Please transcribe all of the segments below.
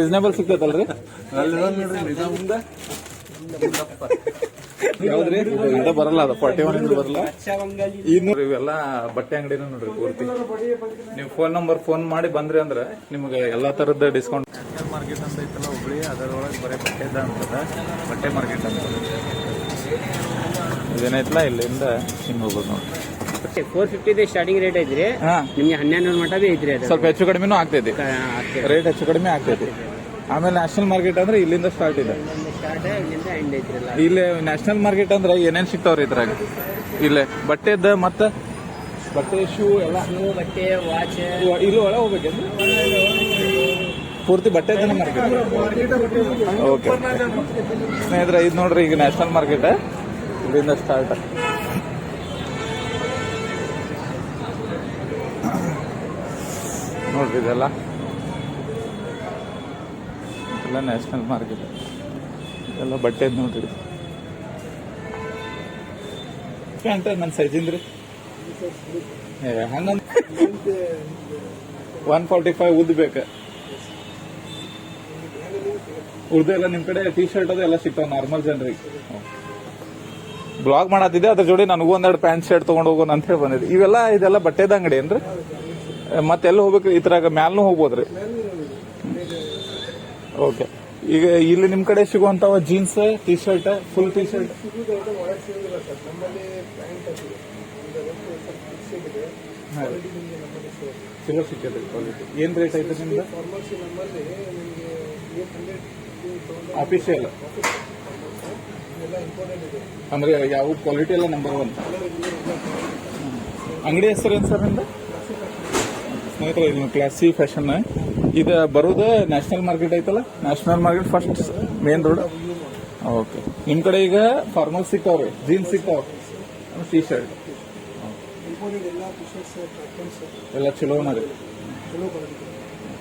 Reasonable ಸಿಕ್ತೈತಲ್ರಿ ಯಾವ್ದ್ರಿ ಇದು ಬರಲ್ಲ ಅದು ಫಾರ್ಟಿ ಒನ್ ಇಂದ ಬರಲ್ಲ. ಇವೆಲ್ಲ ಬಟ್ಟೆ ಅಂಗಡಿನ ನೋಡ್ರಿ ಪೂರ್ತಿ. ನೀವು ಫೋನ್ ನಂಬರ್ ಫೋನ್ ಮಾಡಿ ಬಂದ್ರಿ ಅಂದ್ರೆ ನಿಮ್ಗೆ ಎಲ್ಲಾ ತರದ ಡಿಸ್ಕೌಂಟ್ ಮಾರ್ಕೆಟ್ ಅಂತ ಐತಲ್ಲ ಹುಬ್ಳಿ ಅದರೊಳಗೆ ಬರೀ ಬಟ್ಟೆದ ಅಂತದ ಬಟ್ಟೆ ಮಾರ್ಕೆಟ್ ಅಂತ. ಇದೇನೈತಲ್ಲ ಇಲ್ಲಿಂದ ಹಿಂಗ್ ಹೋಗೋದು ನೋಡಿ ಫೋರ್ ಫಿಫ್ಟಿ ಸ್ಟಾರ್ಟಿಂಗ್ ರೇಟ್ ಐತ್ರಿ. ಹಾ. ನಿಮ್ಗೆ ಹನ್ನೆರಡು ಬಿ ಐತ್ರಿ ಅದು. ಸ್ವಲ್ಪ ಹೆಚ್ಚು ಕಡಿಮೆನೂ ಆಗ್ತೈತಿ ರೇಟ್ ಹೆಚ್ಚು ಕಡಿಮೆ ಆಗ್ತೈತಿ ಆಮೇಲೆ ನ್ಯಾಷನಲ್ ಮಾರ್ಕೆಟ್ ಅಂದ್ರೆ ಇಲ್ಲಿಂದ ಸ್ಟಾರ್ಟ್ ಇದೆ. ಸ್ಟಾರ್ಟ್ ಇಲ್ಲಿಂದ ಎಂಡ್ ಇಲ್ಲಿ ನ್ಯಾಷನಲ್ ಮಾರ್ಕೆಟ್ ಅಂದ್ರೆ ಏನೇನ್ ಸಿಗ್ತಾವ್ರಿ ಇದ್ರಾಗ? ಇಲ್ಲೇ ಬಟ್ಟೆದ ಮತ್ತ ಬಟ್ಟೆ ಶೂ ಎಲ್ಲ? ಬಟ್ಟೆ ವಾಚ್ ಇಲ್ಲಿ ಒಳಗೆ ಹೋಗ್ಬೇಕೇನ್ರಿ? ಪೂರ್ತಿ ಬಟ್ಟೆ ಮಾರ್ಕೆಟ್ ಓಕೆ ಸ್ನೇಹಿತರೆ ಇದು ನೋಡ್ರಿ ಈಗ ನ್ಯಾಷನಲ್ ಮಾರ್ಕೆಟ್ ಇಲ್ಲಿಂದ ಸ್ಟಾರ್ಟ್ ನೋಡ್ರಿ ಇದೆಲ್ಲ ಎಲ್ಲ ನ್ಯಾಷನಲ್ ಮಾರ್ಕೆಟ್ ಎಲ್ಲ ಬಟ್ಟೆ ನೋಡ್ರಿ. ಪ್ಯಾಂಟ್ ನನ್ನ ಸೈಜಿಂದ್ರಿ ಏ ಹಂಗ ಒನ್ ಫಾರ್ಟಿ ಫೈವ್ ಉದ್ದ ಬೇಕ. ಉರ್ದು ಎಲ್ಲ ನಿಮ್ ಕಡೆ ಟಿ ಶರ್ಟ್ ಅದು ಎಲ್ಲ ಸಿಗ್ತಾವ ನಾರ್ಮಲ್ ಜನರಿಗೆ. ಬ್ಲಾಗ್ ಮಾಡತ್ತಿದ್ದೆ, ಅದ್ರ ಜೋಡಿ ನನಗೂ ಒಂದೆರಡು ಪ್ಯಾಂಟ್ ಶರ್ಟ್ ತೊಗೊಂಡು ಹೋಗೋಣ ಅಂತ ಹೇಳಿ ಬಂದಿದ್ದೆ. ಇವೆಲ್ಲ, ಇದೆಲ್ಲ ಬಟ್ಟೆದ ಅಂಗಡಿ ಏನ್ರಿ? ಮತ್ತೆಲ್ಲ ಹೋಗ್ಬೇಕು? ಈ ತರ ಮ್ಯಾಲ್ನು ಹೋಗ್ಬೋದ್ರಿ. ಓಕೆ. ಈಗ ಇಲ್ಲಿ ನಿಮ್ ಕಡೆ ಸಿಗುವಂತವ jeans T shirt full T shirt ಚಲೋ ಸಿಕ್ಕೈತೆ ಕ್ವಾಲಿಟಿ ಏನ್ ರೇಟ್ ಐತೆ ನಿಮ್ದು? ಅಫಿಷಿಯಲ್ ಅಂದ್ರೆ ಯಾವ ಕ್ವಾಲಿಟಿ ಎಲ್ಲ ನಂಬರ್ ಒನ್ ಅಂಗಡಿ ಹೆಸರು ಏನ್ ಸರ್ ನಿಮ್ದು? ಸ್ನೇಹಿತರೆ ಇಲ್ಲಿ ಕ್ಲಾಸಿ ಫ್ಯಾಷನ್ ಇದು ಬರೋದು ನ್ಯಾಷನಲ್ ಮಾರ್ಕೆಟ್ ಐತಲ್ಲ? National market first main road okay ನಿಮ್ಮ ಕಡೆ ಈಗ ಫಾರ್ಮಲ್ ಸಿಕ್ತಾವ್ರಿ ಜೀನ್ಸ್ ಸಿಗ್ತಾವ ಟಿ ಶರ್ಟ್ ಎಲ್ಲ ಚಲೋ ಮಾಡಿ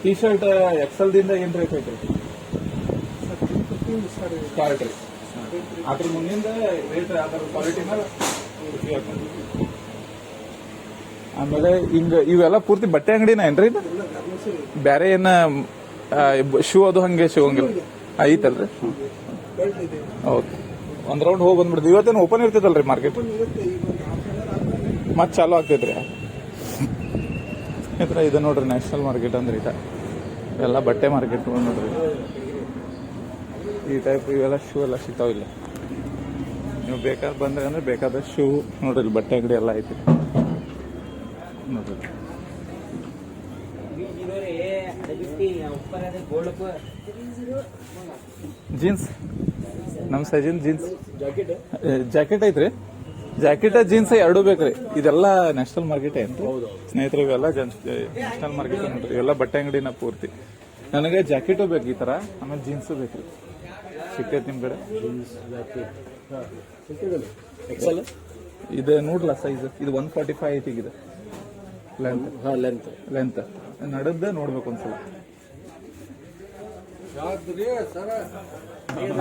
ಟಿ ಶರ್ಟ್ ಎಕ್ಸೆಲ್ ದಿಂದ ಏನ್ ರೇಟ್ ಐತ್ರಿ? ಸ್ಟಾರ್ಟ್ ಅದ್ರ ಮುಂದಿಂದ ರೇಟ್ ಅದರ ಕ್ವಾಲಿಟಿ ಮೇಲೆ ಆಮೇಲೆ ಹಿಂಗ ಇವೆಲ್ಲ ಪೂರ್ತಿ ಬಟ್ಟೆ ಅಂಗಡಿನ ಏನ್ರಿ ಬ್ಯಾರೆ ಏನ ಶೂ ಅದು ಹಂಗೆ ಸಿಗೋಂಗಿಲ್ಲ ಐತಲ್ರಿ ಓಕೆ ಒಂದ್ ರೌಂಡ್ ಹೋಗಿ ಬಂದ್ಬಿಡ್ತೀವಿ. ಇವತ್ತೇನು ಓಪನ್ ಇರ್ತೈತಲ್ರಿ ಮಾರ್ಕೆಟ್ ಮತ್ ಚಾಲು ಆಗ್ತೈತ್ರಿ. ಥರ ಇದು ನೋಡ್ರಿ ನ್ಯಾಷನಲ್ ಮಾರ್ಕೆಟ್ ಅಂದ್ರೆ ಈಗ. ಎಲ್ಲ ಬಟ್ಟೆ ಮಾರ್ಕೆಟ್ ನೋಡ್ರಿ. ಈ ಟೈಪ್ ಇವೆಲ್ಲ ಶೂ ಎಲ್ಲ ಸಿಗ್ತಾವ ಇಲ್ಲ. ನೀವು ಬೇಕಾದ ಬಂದ್ರೆ ಅಂದ್ರೆ ಬೇಕಾದ ಶೂ ನೋಡ್ರಿ ಬಟ್ಟೆ ಅಂಗಡಿ ಎಲ್ಲ ಐತಿ. ಜೀನ್ಸ್ ನಮ್ಮ ಸೈಜಿನ ಜೀನ್ಸ್ ಜಾಕೆಟ್ ಐತ್ರಿ. ಜಾಕೆಟ್ ಜೀನ್ಸ್ ಎರಡು ಬೇಕ್ರಿ. ಇದೆಲ್ಲ ನ್ಯಾಷನಲ್ ಮಾರ್ಕೆಟ್ ಏನ್ರಿ? ಸ್ನೇಹಿತರು ಇವೆಲ್ಲ ನ್ಯಾಷನಲ್ ಮಾರ್ಕೆಟ್ ನೋಡ್ರಿ. ಇವೆಲ್ಲ ಬಟ್ಟೆ ಅಂಗಡಿನ ಪೂರ್ತಿ. ನನಗೆ ಜಾಕೆಟು ಬೇಕು ಈ ತರ. ಆಮೇಲೆ ಜೀನ್ಸು ಬೇಕ್ರಿ. ಸಿಕ್ಕೈತಿ ನಿಮ್ ಕಡೆ? ಇದು ನೋಡ್ಲ ಸೈಜ್ ಇದು ಒನ್ ಫಾರ್ಟಿ ಫೈವ್ ಐತಿ ಲೆಂತ್ ಲೆಂತ್ ಲೆಂತ್ ನಡದ್ದ ನೋಡ್ಬೇಕು ಒಂದ್ಸಲ.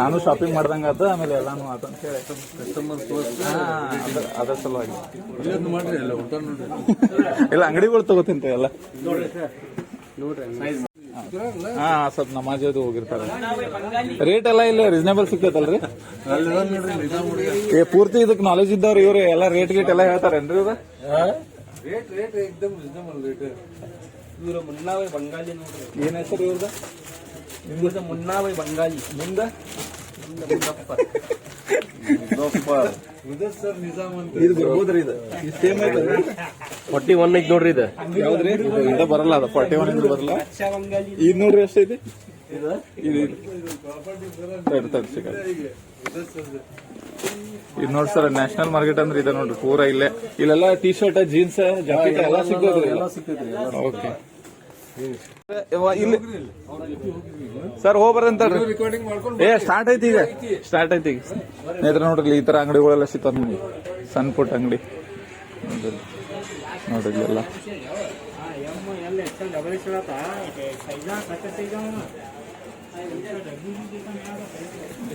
ನಾನು ಶಾಪಿಂಗ್ ಮಾಡ್ದಂಗ ಆತ ಆಮೇಲೆ ಎಲ್ಲಾನು ಆತ ಅಂತ ಹೇಳಿ. ಅದ್ರ ಸಲುವಾಗಿ. ಇಲ್ಲ ಅಂಗಡಿಗಳು ತಗೋತೀನಿ ಎಲ್ಲ. ಹಾ ಸ್ವಲ್ಪ ನಮಾಜ್ ಅದು ಹೋಗಿರ್ತಾರೆ. ರೇಟ್ ಎಲ್ಲ ಇಲ್ಲ ರೀಸನೇಬಲ್ ಸಿಗ್ತೈತಲ್ರಿ ಪೂರ್ತಿ ಇದಕ್ ನಾಲೆಜ್ ಇದ್ದವ್ರು ಇವ್ರು ಎಲ್ಲ ರೇಟ್ ಗೇಟ್ ಎಲ್ಲ ಹೇಳ್ತಾರೇನ್ರಿ ಇವ್ರು ಇವರು ಮುನ್ನಾವೆ ಬಂಗಾಲಿ ನೋಡ್ರಿ. ಏನ ಹೆಸರು ಇವ್ರದ? ಇವ್ರದ್ದು ಮುನ್ನಾವೈ ಬಂಗಾಲಿ ಮುಂದ ಇದು ಬರ್ಬೋದ್ರಿ ಇದು? ಸೇಮ್ ಇದು ಫಾರ್ಟಿ ಒನ್ ಐತ್ ನೋಡ್ರಿ ಇದು. ಯಾವ್ದ್ರಿ? ಇದು ಇದು ಬರಲ್ಲ ಅದು. ಫಾರ್ಟಿ ಒನ್ ಇಂದ ಬರಲ್ಲ. ಇದು ನೋಡ್ರಿ ಎಷ್ಟೈತಿ ಇದು? ಇದು? ತರ್ಡ್ ತರ್ಡ್ ಸಿಗಲ್ಲ. ಇದು ನೋಡಿ ಸರ್ ನ್ಯಾಷನಲ್ ಮಾರ್ಕೆಟ್ ಅಂದ್ರೆ ಇದೆ ನೋಡ್ರಿ ಪೂರ ಇಲ್ಲೇ. ಇಲ್ಲೆಲ್ಲ ಟಿ ಶರ್ಟ್ ಜೀನ್ಸ್ ಜಾಕೆಟ್ ಎಲ್ಲ ಸಿಗ್ತದ್ರಿ ಓಕೆ ಇಲ್ಲಿ ಸರ್ ಹೋಗ್ಬರಂತ ಏ ಸ್ಟಾರ್ಟ್ ಐತಿ ಈಗ. ಸ್ಟಾರ್ಟ್ ಐತಿ ಈಗ. ಸ್ನೇಹಿತರೆ ನೋಡ್ರಿ ಈ ತರ ಅಂಗಡಿಗಳೆಲ್ಲ ಸಿಗ್ತಾವ ನಿಮ್ಗೆ. ಸಣ್ಣ ಪುಟ್ಟ ಅಂಗಡಿ. ನೋಡ್ರಿ. ಎಲ್ಲ ಇಲ್ಲೆಲ್ಲ.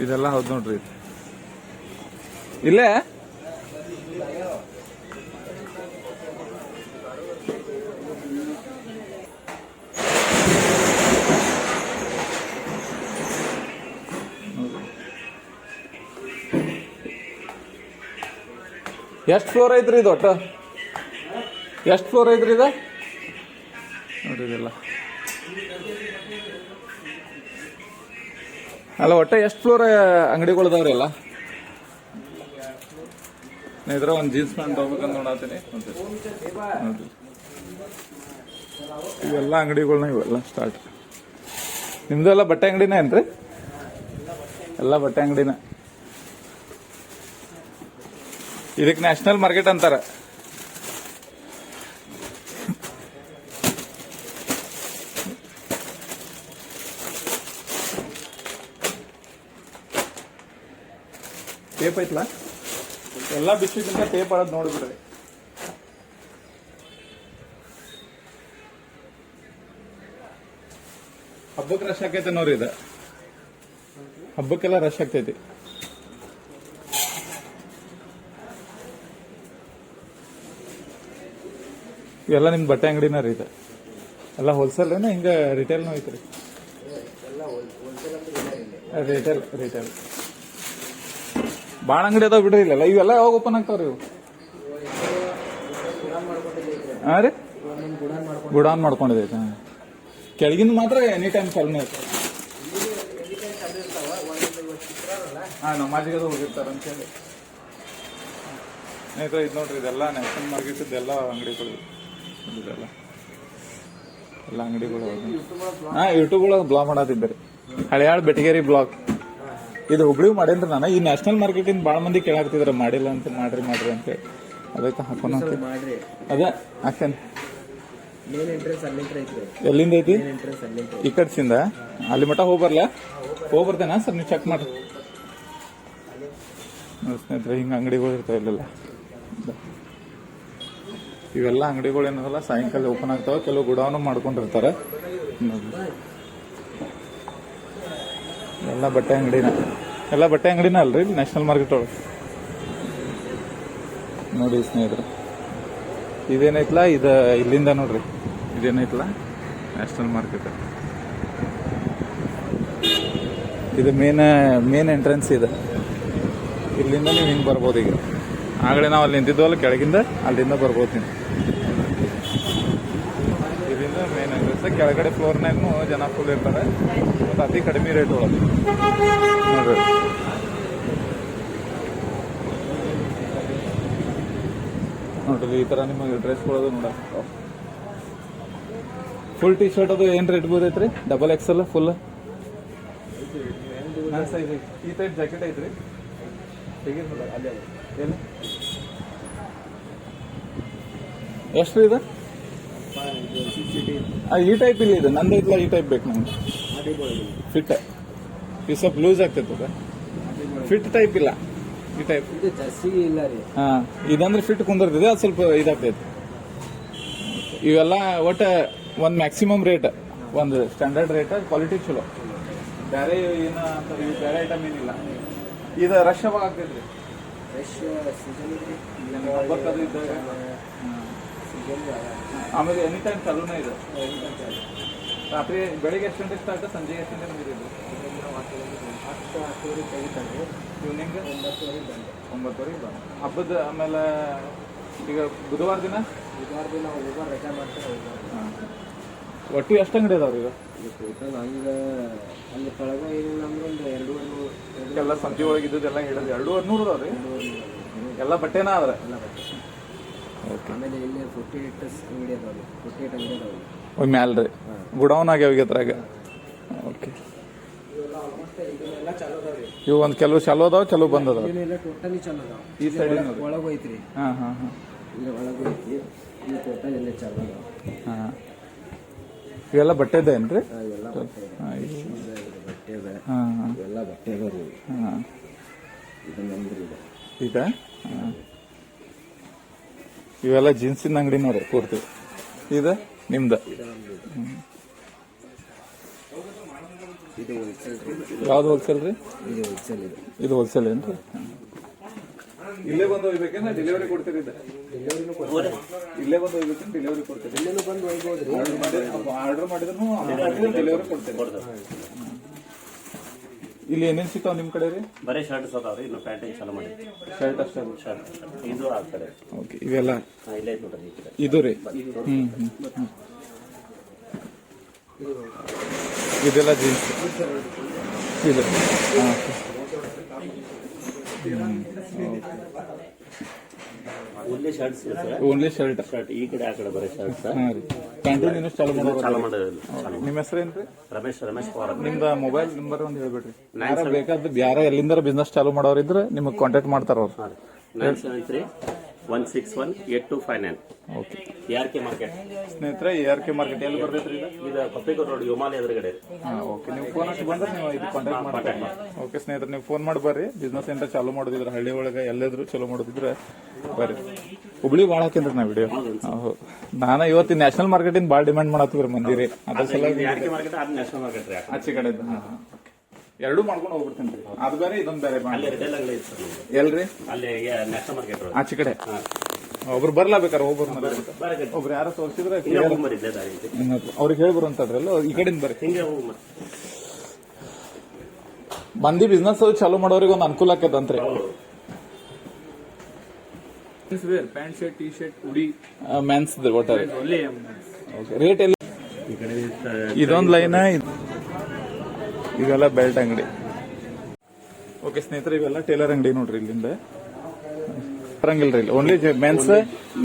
ಇದೆಲ್ಲ ಹೌದು ನೋಡ್ರಿ. ಇಲ್ಲೇ? ಎಷ್ಟು ಫ್ಲೋರ್ ಐತ್ರಿ ಇದು ಒಟ್ಟು? ಎಷ್ಟು ಫ್ಲೋರ್ ಐತ್ರಿ ಇದು? ನೋಡ್ರಿ ಅಲ್ಲ, ಒಟ್ಟು ಎಷ್ಟು ಫ್ಲೋರ್ ಅಂಗಡಿಗಳು ಅದಾವ್ರಿ ಎಲ್ಲ? ಸ್ನೇಹಿತರೆ, ಒಂದು ಜೀನ್ಸ್ ಪ್ಯಾಂಟ್ ತಗೋಬೇಕಂತ ನೋಡತ್ತೀನಿ. ಹೌದು. ಇವೆಲ್ಲ ಅಂಗಡಿಗಳನ್ನ ಇವೆಲ್ಲ ಸ್ಟಾರ್ಟ್ ನಿಮ್ದೆಲ್ಲ ಬಟ್ಟೆ ಅಂಗಡಿನ ಏನ್ರಿ? ಎಲ್ಲ ಬಟ್ಟೆ ಅಂಗಡಿನ. ಇದಕ್ಕೆ ನ್ಯಾಷನಲ್ ಮಾರ್ಕೆಟ್ ಅಂತಾರ. ಟೇಪ್ ಐತ್ಲಾ? ಎಲ್ಲ ಬಿಸಿಲಿಂದ ಟೇಪ್ ಆಡೋದು ನೋಡ್ಬಿಡ್ರಿ ಹಬ್ಬಕ್ಕೆ ರಶ್ ಆಕೈತೆ ನೋಡ್ರಿ ಇದು. ಹಬ್ಬಕ್ಕೆಲ್ಲ ರಶ್ ಆಗ್ತೈತಿ. ಇವೆಲ್ಲ ನಿಮ್ಮ ಬಟ್ಟೆ ಅಂಗಡಿನ ರೀ ಇದು. ಎಲ್ಲ ಹೋಲ್ಸೇಲ್ ಏನ ಹಿಂಗ ರಿಟೇಲ್ನೂ ಐತ್ರಿ? ರಿಟೇಲ್ ರಿಟೇಲ್ ಭಾಳ ಅಂಗಡಿ ಅದಾವ ಬಿಡ್ರಿ ಇಲ್ಲೆಲ್ಲ. ಇವೆಲ್ಲ ಯಾವಾಗ ಓಪನ್ ಆಗ್ತಾವ್ರಿ ಇವು? ಹಾ ರೀ? ಗುಡಾನ್ ಮಾಡ್ಕೊಂಡಿದೆ. ಕೆಳಗಿಂದ ಮಾತ್ರ ಎನಿ ಟೈಮ್ ಚಾಲನೆ ಇರ್ತದೆ ಹಾ ನಮಾಜಿಗೆ ಹೋಗಿರ್ತಾರ ಅಂತ ಹೇಳಿ. ಸ್ನೇಹಿತರೆ, ಇದು ನೋಡ್ರಿ, ಇದೆಲ್ಲ ನ್ಯಾಷನಲ್ ಮಾರ್ಕೆಟ್ ಇದೆಲ್ಲ ಅಂಗಡಿಗಳು. ಇದೆಲ್ಲ. ಎಲ್ಲ ಅಂಗಡಿಗಳು. ಹಾ ಒಳಗೆ ಬ್ಲಾಗ್ ರೀ ಹಳೆಯಾಳ್ ಬೆಟಗೇರಿ ಬ್ಲಾಗ್ ಇದು ಹುಬ್ಳಿ ಮಾಡೇನ್ರಿ ನಾನು ಈ ನ್ಯಾಷನಲ್ ಮಾರ್ಕೆಟಿಂದ ಭಾಳ ಮಂದಿ ಕೇಳಾಕ್ತಿದ್ರೆ ಮಾಡಿಲ್ಲ ಅಂತ ಮಾಡ್ರಿ ಮಾಡ್ರಿ ಅಂತ ಅದಕ್ಕೆ ಹಾಕೋಣ ಅಂತ ಮಾಡ್ರಿ. ಅದೇ ಹಾಕ್ತೇನೆ. ಎಲ್ಲಿಂದ ಐತಿ? ಈ ಕಡ್ಸಿಂದ? ಅಲ್ಲಿ ಮಠ ಹೋಗಿ ಬರಲ್ಲ ಹೋಗಿ ಬರ್ತೇನ ಸರ್ ನೀವು ಚೆಕ್ ಮಾಡ್ರಿ. ಸ್ನೇಹಿತರೆ ಹಿಂಗೆ ಅಂಗಡಿಗಳು ಇರ್ತಾವ ಇಲ್ಲೆಲ್ಲ. ಇವೆಲ್ಲ ಅಂಗಡಿಗಳು ಏನದಲ್ಲ ಸಾಯಂಕಾಲ ಓಪನ್ ಆಗ್ತಾವ ಕೆಲವು ಗುಡಾನು ಮಾಡ್ಕೊಂಡಿರ್ತಾರೆ. ಎಲ್ಲ ಬಟ್ಟೆ ಅಂಗಡಿನ, ಎಲ್ಲ ಬಟ್ಟೆ ಅಂಗಡಿನ ಅಲ್ರಿ ನ್ಯಾಷನಲ್ ಮಾರ್ಕೆಟ್ ಒಳಗೆ. ನೋಡಿ ಸ್ನೇಹಿತರೆ. ಇದೇನೈತ್ಲ? ಇದು ಇಲ್ಲಿಂದ ನೋಡ್ರಿ. ಇದೇನೈತ್ಲ? ನ್ಯಾಷನಲ್ ಮಾರ್ಕೆಟ್ ಇದು ಮೇನ್ ಮೇನ್ ಎಂಟ್ರೆನ್ಸ್ ಇದೆ. ಇಲ್ಲಿಂದ ನೀವು ಹಿಂಗೆ ಬರ್ಬೋದು ಈಗ. ಆಗಲೇ ನಾವು ಅಲ್ಲಿ ನಿಂತಿದ್ದವಲ್ಲ ಕೆಳಗಿಂದ ಅಲ್ಲಿಂದ ಬರ್ಬೋದು ನೀವು. ಎಂಟ್ರೆನ್ಸ್ ಕೆಳಗಡೆ ಫ್ಲೋರ್ನಾಗೂ ಜನ ಫುಲ್ ಇರ್ತಾರೆ. ಮತ್ತು ಅತಿ ಕಡಿಮೆ ರೇಟ್ ಒಳಗೆ. ನೋಡ್ರಿ ನೋಡ್ರಿ ಈ ಥರ ನಿಮಗೆ ಡ್ರೆಸ್ಗಳದು ನೋಡ. ಫುಲ್ ಟಿ ಶರ್ಟ್ ಅದು ಏನು ರೇಟ್ ಬೀಳ್ತೈತ್ರಿ ಡಬಲ್ ಎಕ್ಸೆಲ್ ಫುಲ್ ನನ್ನ ಸೈಜ್ ಈ ಟೈಪ್ ಜಾಕೆಟ್ ಐತ್ರಿ ನೋಡ ಅಲ್ಲಿ. ಏನು? ಎಷ್ಟು ಇದು? ಆ, ಈ ಟೈಪ್ ಇಲ್ಲ ಇದು. ನಂದು ಇದ್ಲ ಈ ಟೈಪ್ ಬೇಕು ನಂಗೆ ಫಿಟ್ ಈ ಸ್ವಲ್ಪ ಲೂಸ್ ಆಗ್ತೈತೆ ಅದು ಫಿಟ್ ಟೈಪ್ ಇಲ್ಲ. ಈ ಟೈಪ್ ಇದು ಹಾ ಇದಂದ್ರೆ ಫಿಟ್ ಕುಂದಿರ್ತದೆ ಅದು ಸ್ವಲ್ಪ ಇದಾಗ್ತೈತಿ. ಇವೆಲ್ಲ ಒಟ್ಟ ಒಂದು ಮ್ಯಾಕ್ಸಿಮಮ್ ರೇಟ್ ಒಂದು ಸ್ಟ್ಯಾಂಡರ್ಡ್ ರೇಟ್ ಕ್ವಾಲಿಟಿ ಚಲೋ. ಬೇರೆ ಏನು ಅಂತ ಬೇರೆ ಐಟಮ್ ಏನಿಲ್ಲ. ಇದು ರಶ್ ಯಾವಾಗ ಆಗ್ತೈತ್ರಿ ರಶ್ ಇದ್ದಾಗ? ಆಮೇಲೆ ಎನಿ ಟೈಮ್ ಚಾಲೂನೇ ಇದೆ. ರಾತ್ರಿ ಬೆಳಿಗ್ಗೆ ಎಷ್ಟು ಗಂಟೆಗೆ ಸ್ಟಾರ್ಟ್ ಸಂಜೆಗೆ ಎಷ್ಟು ಗಂಟೆ ಮುಗಿದಿದ್ದು? ಹತ್ತು ಹತ್ತುವರೆ ಈವ್ನಿಂಗ್ ಒಂಬತ್ತುವರೆಗೆ ಬಂದೆ. ಒಂಬತ್ತುವರೆಗೆ ಬಂದು ಹಬ್ಬದ ಆಮೇಲೆ ಈಗ ಬುಧವಾರ ದಿನ? ಬುಧವಾರ ದಿನ ಹೋಗುವ ರಜಾ ಮಾಡ್ತಾರೆ. ಒಟ್ಟು ಎಷ್ಟು ಅಂಗಡಿ ಅದಾವ್ರಿ ಈಗ? ಟೋಟಲ್ ಹಂಗೆ ಅಲ್ಲಿ ಕೆಳಗ ಏನಿಲ್ಲ ಅಂದ್ರೆ ಒಂದು ಎರಡು ಎಲ್ಲ ಸಂಜೆ ಒಳಗೆ ಇದ್ದದ್ದೆಲ್ಲ ಹಿಡಿದು ಎರಡೂವರೆ ನೂರು ಅದಾವ್ರಿ. ಎಲ್ಲ ಬಟ್ಟೆನ ಅದ್ರ ಓಕೆ ಆಮೇಲೆ ಇಲ್ಲಿ ಫೋರ್ಟಿ ಏಟ್ ಅಂಗಡಿ ಅದಾವ್ರಿ ಫೋರ್ಟಿ ಏಟ್ ಅಂಗಡಿ ಅದಾವ್ರಿ ಒಮ್ಮೆ ಮ್ಯಾಲ್ರಿ ಗುಡೌನ್ ಆಗ್ಯಾವ ಅದ್ರಾಗ. ಓಕೆ ಇವು ಒಂದು ಕೆಲವು ಚಲೋ ಅದಾವ ಕೆಲವು ಅದಾವ ಟೋಟಲಿ ಚಾಲೂ ಅದಾವ. ಈ ಸೈಡ್ ಒಳಗೂ ಹಾ ಹಾ ಹಾ. ಇಲ್ಲಿ ಒಳಗೂ ಐತಿ ಇಲ್ಲಿ ಟೋಟಲ್ ಎಲ್ಲ ಚಾಲೂ ಅದಾವ. ಹಾ. ಇವೆಲ್ಲ ಬಟ್ಟೆದ ಏನ್ರಿ? ಬಟ್ಟೆ ಇದೆ. ಹಾ ಇದು ಬಟ್ಟೆ ಇದೆ. ಹಾ ಹಾ. ಇವೆಲ್ಲ ಬಟ್ಟೆ ಅದಾವ್ರಿ ಹಾ. ಇದು ನಮ್ದ್ರಿ ಇದೆ? ಈಗ ಹಾ. ಇವೆಲ್ಲ ಜೀನ್ಸಿನ ಅಂಗಡಿನವ್ರೆ ಪೂರ್ತಿ. ಇದು ನಿಮ್ದ. ಯಾವ್ದು ಹೋಲ್ಸೇಲ್ ರೀ? ಇದು ಹೋಲ್ಸೇಲ್ ಏನ್ರಿ? ಇಲ್ಲೇ ಬಂದು ಒಯ್ಬೇಕೇನ ಡೆಲಿವರಿ ಕೊಡ್ತೀರಿ ಇದು? ಇಲ್ಲೇ ಬಂದು ಒಯ್ಬೇಕೇನು ಡೆಲಿವರಿ ಕೊಡ್ತೀರಿ. ಇಲ್ಲೇನು ಬಂದು ಒಯ್ಬೋದ್ರಿ ಆರ್ಡರ್ ಮಾಡಿದ್ರು. ಡೆಲಿವರಿ ಕೊಡ್ತೀರಿ. ಇಲ್ಲಿ ಏನೇನು ಸಿಗ್ತಾವ ನಿಮ್ಮ ಕಡೆ ರೀ? ಬರೀ ಶರ್ಟ್ ಸೋತಾವ್ರಿ ಇನ್ನು ಪ್ಯಾಂಟ್ ಚಾಲು ಮಾಡಿ ಶರ್ಟ್ ಅಷ್ಟೇ ಶರ್ಟ್ ಇದು ಆ ಕಡೆ ಓಕೆ ಇವೆಲ್ಲ? ಹಾ, ಇಲ್ಲೇ ಐತೆ ನೋಡ್ರಿ ಈ ಕಡೆ. ಇದು ರೀ? ಹ್ಞೂ ಹ್ಮ್. ಇದೆಲ್ಲ ಜೀನ್ಸ್ ಇದು. ಹಾಂ only shirt sir only shirt shirt ಈ ಕಡೆ ಆ ಕಡೆ ಬರೀ ಶರ್ಟ್ಸ್ ಹಾಂ ರೀ. ನೀನು ಚಾಲು ಮಾಡೋರು ಚಾಲು ನಿಮ್ಮ ನಿಮ್ಮ ಹೆಸರೇನ್ರಿ? ರಮೇಶ್ ರಮೇಶ್ ಪವಾರ್ ಅಂತ. ನಿಮ್ದ ಮೊಬೈಲ್ ನಂಬರ್ ಒಂದು ಹೇಳ್ಬಿಡ್ರಿ. ಯಾರ ಬೇಕಾದ ಯಾರ ಎಲ್ಲಿಂದ ಬಿಸ್ನೆಸ್ ಚಾಲು ಮಾಡೋರಿದ್ರೆ ನಿಮಗೆ ಕಾಂಟ್ಯಾಕ್ಟ್ ಮಾಡ್ತಾರ ಅವ್ರು. Nine seven three one six one eight two five nine okay R K market ಸ್ನೇಹಿತರೆ ಎ ಆರ್ ಕೆ ಮಾರ್ಕೆಟ್ ಎಲ್ಲಿ ಬರ್ತೈತ್ರಿ ಇದು? ಇದು ಪಪ್ಪಿಕೋಟ್ ರೋಡ್ ಯೋಮಾಲಿ ಎದುರುಗಡೆ. ಹಾಂ ಓಕೆ ನೀವು ಫೋನ್ ಹಚ್ಚಿ ಬಂದ್ರೆ ನೀವು ಇದು ಕಾಂಟ್ಯಾಕ್ಟ್ ಮಾಡ್ತಾರೆ. ಓಕೆ ಸ್ನೇಹಿತರೆ ನೀವು ಫೋನ್ ಮಾಡಿ ಬರ್ರಿ. ಬಿಸ್ನೆಸ್ ಏನಾರ ಚಾಲೂ ಮಾಡೋದಿದ್ರೆ ಹಳ್ಳಿ ಒಳಗೆ ಎಲ್ಲಿದ್ರು ಚಾಲೂ ಮಾಡೋದಿದ್ರೆ ಬರ್ರಿ. ಹುಬ್ಳಿ ಭಾಳ ಹಾಕಿನ್ರಿ ನಾ ವಿಡಿಯೋ ನಾನು ಇವತ್ತು ನ್ಯಾಷನಲ್ ಮಾರ್ಕೆಟಿಂದ ಭಾಳ ಡಿಮ್ಯಾಂಡ್ ಮಾಡತ್ತಿದ್ರಿ ಮಂದಿರಿ. ಅದ್ರ ಸಲ ಮಾರ್ಕೆಟ್ ಅದು ನ್ಯಾಷನಲ್ ಮಾರ್ಕೆಟ್ ರೀ. ಆಚೆ ಕಡೆ ಎರಡೂ ಮಾಡ್ಕೊಂಡು ಹೋಗ್ಬಿಡ್ತೀನಿ ರೀ. ಅದು ಬೇರೆ ಇದೊಂದು ಬೇರೆ ಮಾಡಿ ಅಲ್ಲಿ ರಿಟೇಲ್ ಅಂಗಡಿ ಐತೆ ಸರ್ ಎಲ್ರಿ? ಅಲ್ಲಿ ನ್ಯಾಷನಲ್ ಮಾರ್ಕೆಟ್ ರೋಡ್ ಆಚೆ ಕಡೆ ಒಬ್ರು ಬರ್ಲಾ ಬೇಕಾರೆ ಒಬ್ಬರು ಬರಗೆ ಒಬ್ರು ಯಾರೋ ತೋರಿಸಿದ್ರೆ ಹಿಂಗೆ ಹೋಗ್ಬರಿ ಇಲ್ಲೇ ದಾರಿ ಐತಿ. ಅವ್ರಿಗೆ ಹೇಳ್ಬರು ಬರುವಂತದ್ರಲ್ಲ ಈ ಕಡೆಯಿಂದ ಬರ್ರಿ. ಹಿಂಗೆ ಮಂದಿ ಬಿಸ್ನೆಸ್ ಚಾಲೂ ಮಾಡೋರಿಗೆ ಒಂದು ಅನುಕೂಲ ಆಕೈತಂತ್ರಿ ಪ್ಯಾಂಟ್ ಶರ್ಟ್ ಟಿ ಶರ್ಟ್ ಉಡಿ. ಮೆನ್ಸ್ ಒಟ್ಟಾರೆ. ಒಳ್ಳೆ ರೇಟ್ ಎಲ್ಲ ಈ ಕಡೆ ಇದೊಂದು ಲೈನ್ ಇವೆಲ್ಲ ಬೆಲ್ಟ್ ಅಂಗಡಿ. ಓಕೆ ಸ್ನೇಹಿತರೆ ಇವೆಲ್ಲ ಟೇಲರ್ ಅಂಗಡಿ ನೋಡ್ರಿ ಇಲ್ಲಿಂದ. ಬರಂಗಿಲ್ರಿ ಇಲ್ಲಿ. Only men's